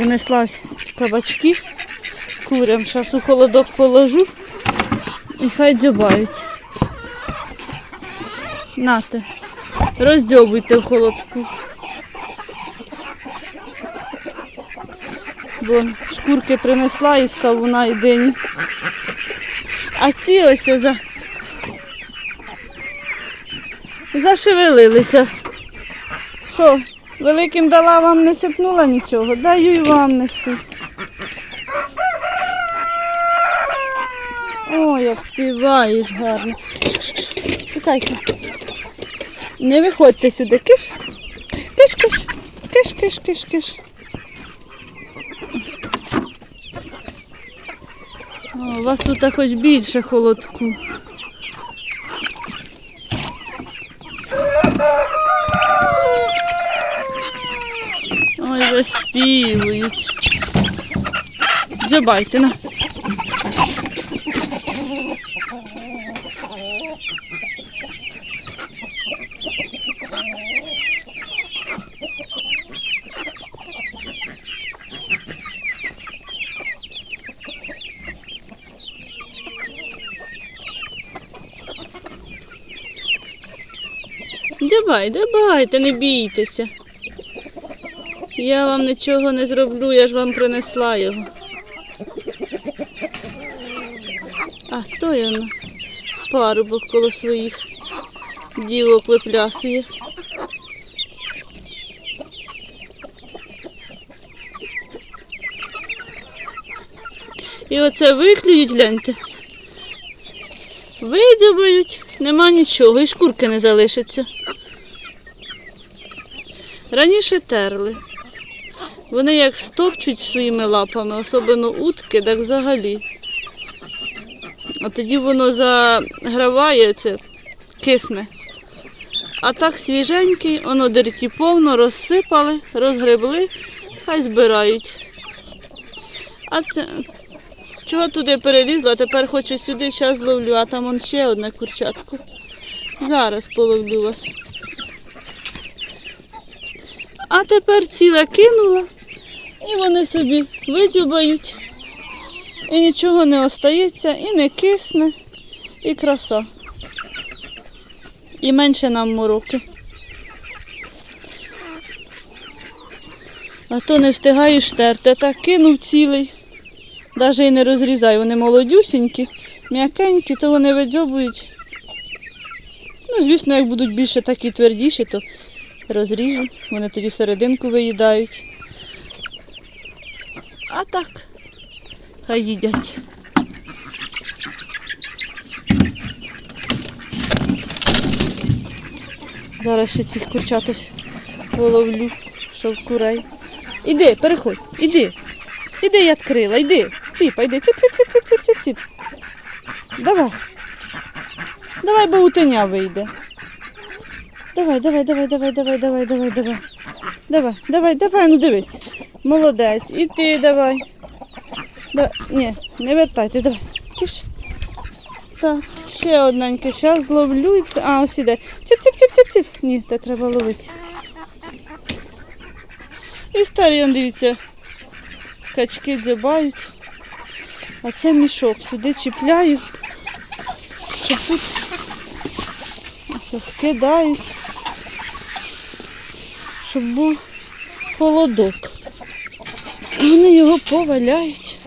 Принесла кабачки курям. Зараз у холодок положу і хай дзьобають. Нате, роздьобуйте в холодку. Бо шкурки принесла із кавуна і дині. А ці ось за... зашевелилися. Що, великим дала вам не сипнула нічого? Даю і вам несу. О, як співаєш гарно. Чекайте. Не виходьте сюди, киш. Киш, киш, киш, киш, киш, киш. О, у вас тут хоч більше холодку. Ой, виспівують. Дзьобайте на. Дзьобай, дзьобайте, не бійтеся. Я вам нічого не зроблю, я ж вам принесла його. А хто я парубок коло своїх дівок виплясує? І оце виклюють, гляньте. Видябають, нема нічого, і шкурки не залишиться. Раніше терли. Вони як стопчуть своїми лапами, особливо утки, так взагалі. А тоді воно заграває, це кисне. А так свіженький, воно дерті повно, розсипали, розгребли, хай збирають. А це чого туди перелізла, тепер хочу сюди, зараз ловлю, а там он ще одне курчатко. Зараз половлю вас. А тепер ціле кинула, і вони собі видюбають. І нічого не остається, і не кисне, і краса. І менше нам мороки. А то не встигаєш терти, так кинув цілий. Навіть і не розрізаю, вони молодюсінькі, м'якенькі, то вони видзьобують. Ну, звісно, як будуть більше такі твердіші, то розріжу, вони тоді серединку виїдають. А так, хай їдять. Зараз ще цих курчат ось половлю, щоб курей. Іди, переходь, іди. Іди, я відкрила, іди. Ціпа, йди, ціп, ціп, ціп, ціп, ціп, ціп, ціп. Давай. Давай, бо утеня вийде. Давай, давай, давай, давай, давай, давай, давай, давай. Давай, давай, давай, ну дивись. Молодець. І ти давай. Да, ні, не вертайте, давай. Киш. Так, ще одненьке. Зараз зловлю і все. А, ось іде. Ціп, ціп, ціп, ціп, ціп. Ні, те треба ловити. І старі, дивіться, качки дзьобають. А це мішок. Сюди чіпляю, щоб тут ось скидають, щоб був холодок. Вони його поваляють.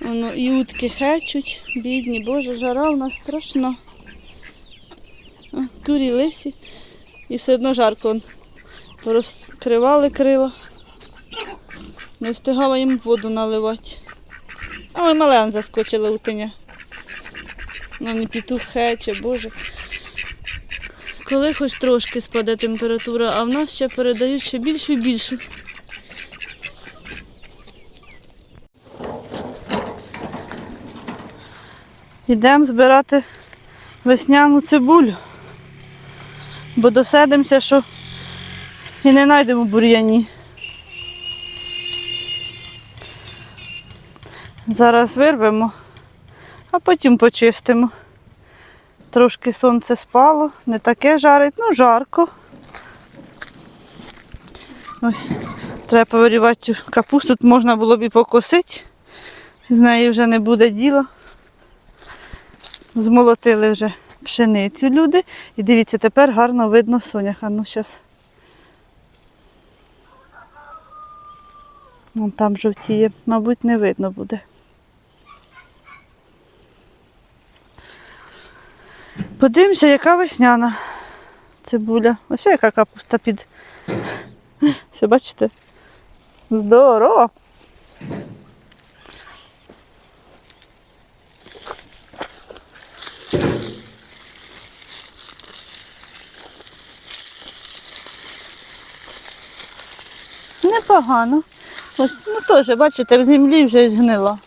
Воно і утки хечуть, бідні, боже, жара у нас страшна. Курі лисі. І все одно жарко. Розкривали крила. Не встигала їм воду наливати. Але мален заскочила утеня. Ну не пітух хече, боже. Коли хоч трошки спаде температура, а в нас ще передають ще більшу і більшу. Йдемо збирати весняну цибулю. Бо досидимося, що і не знайдемо бур'яні. Зараз вирвемо, а потім почистимо. Трошки сонце спало, не таке жарить, ну жарко. Ось, треба повирівати цю капусту. Тут можна було б і покосити. З неї вже не буде діла. Змолотили вже пшеницю люди. І дивіться, тепер гарно видно соняха. Ну, зараз. Вон там жовтіє, мабуть, не видно буде. Подивимося, яка весняна цибуля. Ось яка капуста під. Все, бачите? Здорово. Непогано. Ось, ну теж, бачите, в землі вже згнила.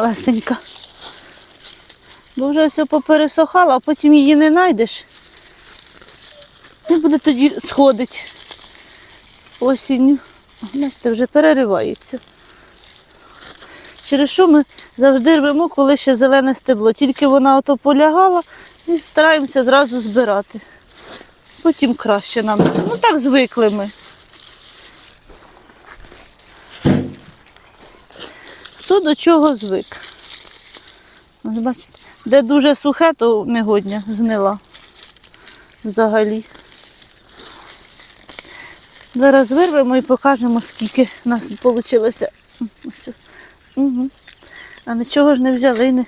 Малесенька. Бо вже все попересохало, а потім її не знайдеш. Не буде тоді сходити осінню. Бачите, вже переривається. Через що ми завжди рвемо, коли ще зелене стебло. Тільки вона ото полягала і стараємося зразу збирати. Потім краще нам. Ну так звикли ми. Хто до чого звик. Ось бачите, де дуже сухе, то негодня згнила взагалі. Зараз вирвемо і покажемо, скільки в нас вийшло. Угу. А нічого ж не взяли і не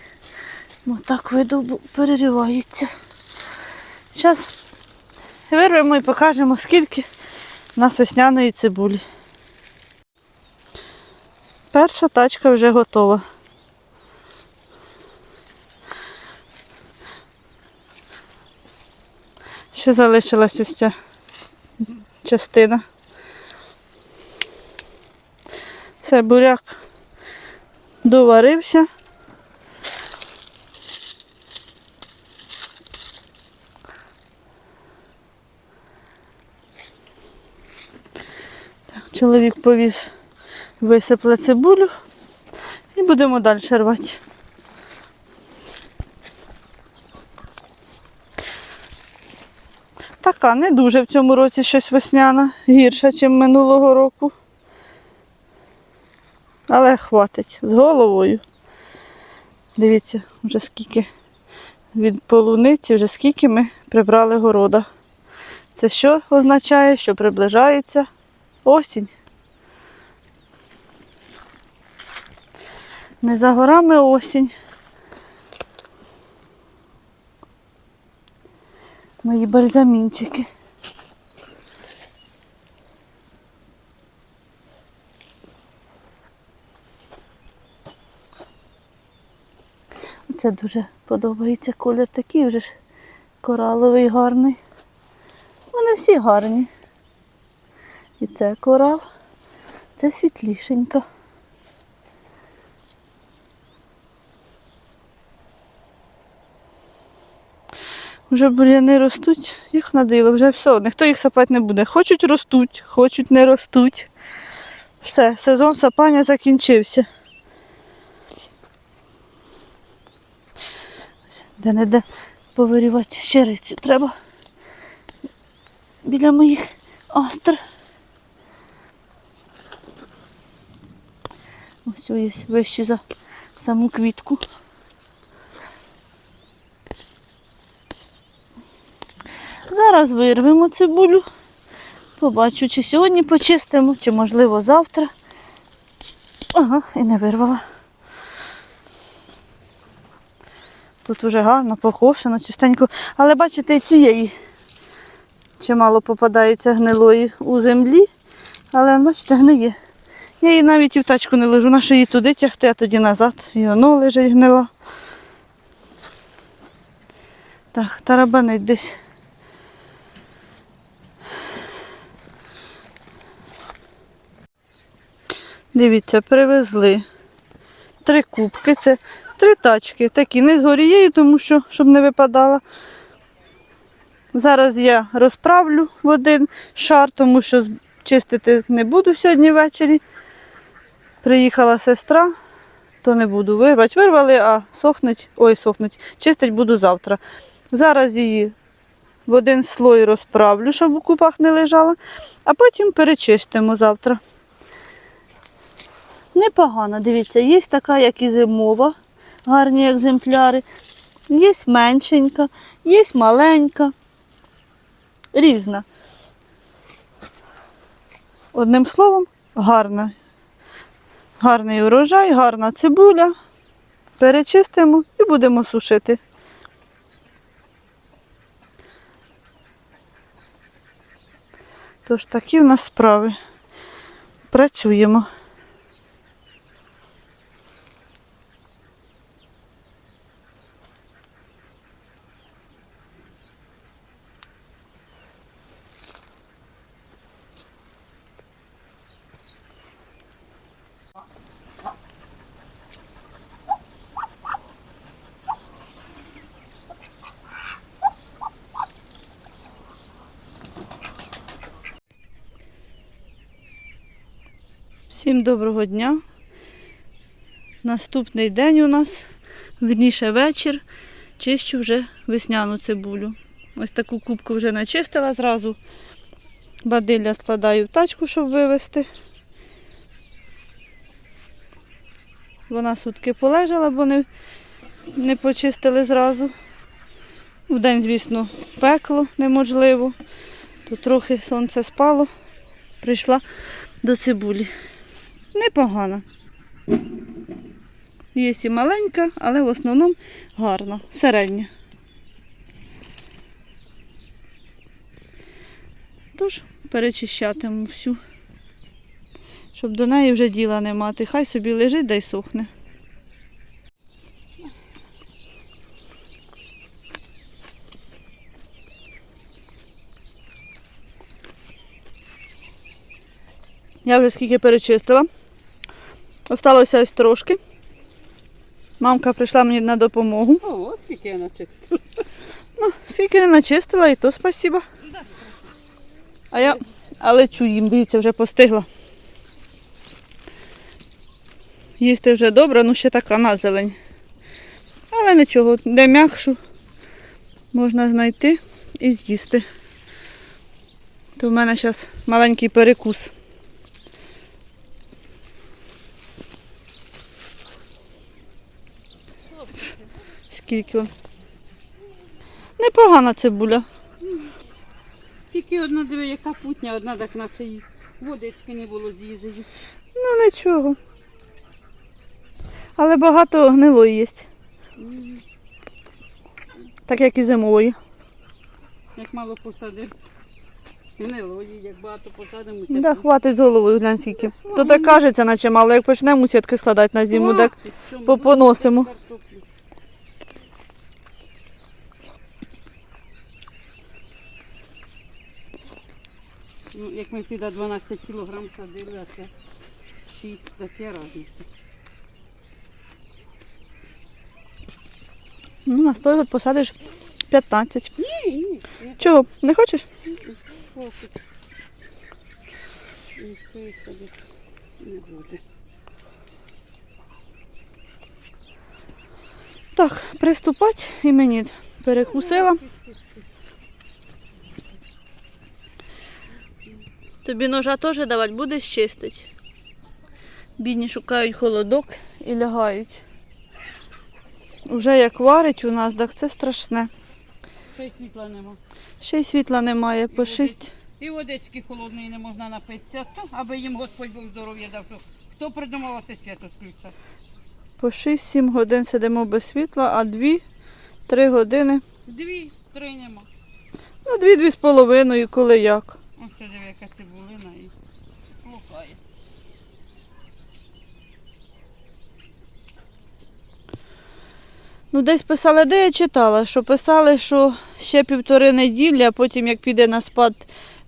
отак виду переривається. Зараз вирвемо і покажемо, скільки в нас весняної цибулі. Перша тачка вже готова. Ще залишилася ця частина. Все, буряк доварився. Чоловік повіз висипле цибулю і будемо далі рвати. Така не дуже в цьому році щось весняна, гірша, ніж минулого року. Але хватить з головою. Дивіться, вже скільки від полуниці, вже скільки ми прибрали города. Це що означає, що приближається осінь. Не за горами осінь. Мої бальзамінчики. Це дуже подобається колір такий вже ж кораловий гарний. Вони всі гарні. І це корал, це світлішенька. Вже бур'яни ростуть, їх надоїло, вже все, ніхто їх сапати не буде. Хочуть ростуть, хочуть не ростуть. Все, сезон сапання закінчився. Де-не-де повирівати щирицю треба біля моїх астр. Ось є вище за саму квітку. Зараз вирвемо цибулю. Побачу, чи сьогодні почистимо, чи можливо завтра. Ага, і не вирвала. Тут вже гарно покошено, чистенько. Але бачите, і цієї чимало попадається гнилої у землі. Але бачите, гниє. Я її навіть і в тачку не лежу, нащо її туди тягти, а тоді назад. І воно лежить гнила. Так, тарабанить десь. Дивіться, привезли три кубки. Це три тачки. Такі не з горією, тому що, щоб не випадала. Зараз я розправлю в один шар, тому що чистити не буду сьогодні ввечері. Приїхала сестра, то не буду вирвати. Вирвали, а сохнуть, ой, сохнуть, чистить буду завтра. Зараз її в один слой розправлю, щоб у купах не лежала, а потім перечистимо завтра. Непогано, дивіться, є така, як і зимова, гарні екземпляри, є меншенька, є маленька, різна. Одним словом, гарна. Гарний урожай, гарна цибуля. Перечистимо і будемо сушити. Тож такі в нас справи. Працюємо. Всім доброго дня. Наступний день у нас, вірніше вечір, чищу вже весняну цибулю. Ось таку кубку вже начистила зразу. Бадилля складаю в тачку, щоб вивезти. Вона сутки полежала, бо не, не почистили зразу. Вдень, звісно, пекло неможливо. То трохи сонце спало. Прийшла до цибулі. Непогана. Є і маленька, але в основному гарна, середня. Тож перечищатиму всю, щоб до неї вже діла не мати. Хай собі лежить да й сохне. Я вже скільки перечистила. Осталося ось трошки. Мамка прийшла мені на допомогу. О, скільки я начистила. Ну, скільки не начистила, і то спасіба. А я але чу їм, дивіться, вже постигла. Їсти вже добре, ну ще така на зелень. Але нічого, де м'якшу можна знайти і з'їсти. То в мене зараз маленький перекус. Скільки? Непогана цибуля. Тільки одна диви, яка путня, одна так наче їй водички не було з їжею. Ну нічого. Але багато гнилої є, так як і зимової. Як мало посадив. Гнилої, як багато посадимо. Да, хватить з головою, глянь скільки. То так кажеться, наче мало, як почнемо сітки складати на зиму, так попоносимо. Ну, як ми сюди 12 кілограм садили, а це 6, таке різниця. Ну, на 100 посадиш 15. Ні, ні, Чого, не хочеш? Хватить. І це садити не буде. Так, приступати і мені перекусила. Тобі ножа теж давати будеш чистити. Бідні шукають холодок і лягають. Уже як варить у нас, так це страшне. Ще й світла нема. Ще й світла немає, по 6. І водички холодної не можна напитися, то, аби їм Господь Бог здоров'я дав. Що хто придумав це свято включати? По 6-7 годин сидимо без світла, а 2-3 години. Дві, три нема. Ну, 2-2 з половиною, коли як. Ось це диви, яка цибулина і лухає. Ну, десь писали, де я читала, що писали, що ще півтори неділі, а потім як піде на спад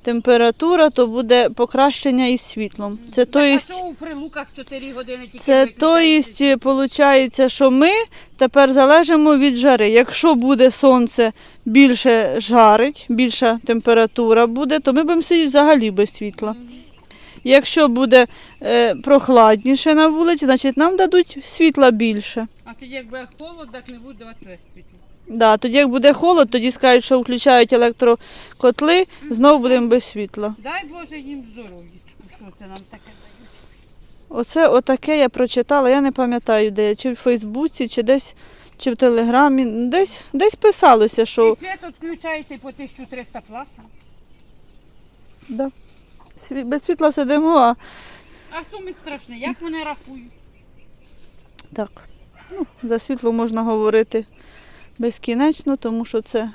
температура, то буде покращення із світлом. Це то єсть, що у прилуках 4 години тільки це то єсть, виходить, що ми тепер залежимо від жари. Якщо буде сонце більше жарить, більша температура буде, то ми будемо сидіти взагалі без світла. Якщо буде е, прохладніше на вулиці, значить нам дадуть світла більше. А тоді якби холод, так не буде давати світло. Да, тоді як буде холод, тоді скажуть, що включають електрокотли, знову будемо без світла. Дай Боже їм здоров'ячку, що це нам таке дає. Оце отаке я прочитала, я не пам'ятаю де, чи в Фейсбуці, чи десь, чи в Телеграмі. Десь, десь писалося, що І світ відключається і по 1300 платно. да, сві- без світла сидимо, а А суми страшні, як вони рахують? так. Ну, за світло можна говорити безкінечно, тому що це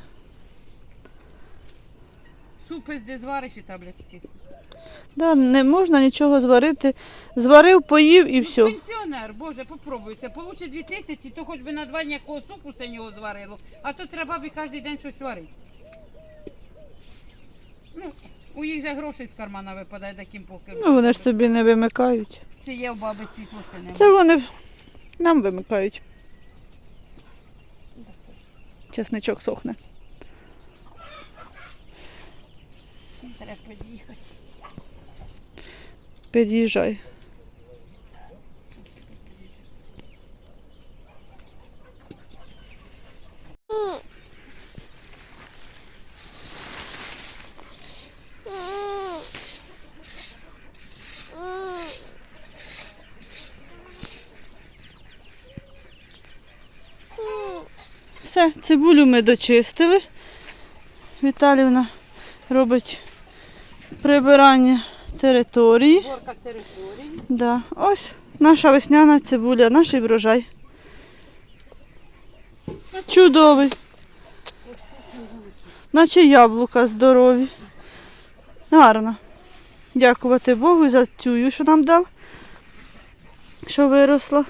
Супи де звариш і таблетки. да, не можна нічого зварити. Зварив, поїв і все. Пенсіонер, боже, попробуй це. Получи 2000, то хоч би на два дні якого супу синього зварило, а то треба би кожен день щось варити. Ну, у їх же грошей з кармана випадає таким поки. Ну вони ж собі не вимикають. Чи є в баби світло, чи немає. Це вони нам вимикають. Чесничок сохне. Треба під'їхати. Під'їжджай. Все, цибулю ми дочистили. Віталівна робить прибирання території. Горка території. Да. Ось наша весняна цибуля, наш врожай. Чудовий. Наче яблука здорові. Гарно. Дякувати Богу за цю, що нам дав, що виросла.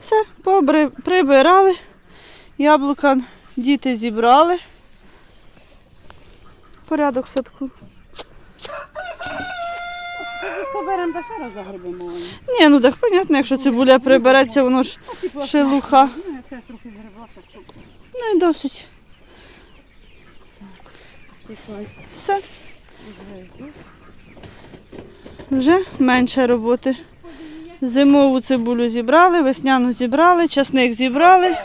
Все, побри... прибирали. Яблука діти зібрали. Порядок в садку. Соберемо до ще раз загребемо. Ні, ну так понятно, якщо цибуля прибереться, воно ж Шелуха. Ну, так що. ну і досить. Все, вже менше роботи. Зимову цибулю зібрали, весняну зібрали, часник зібрали.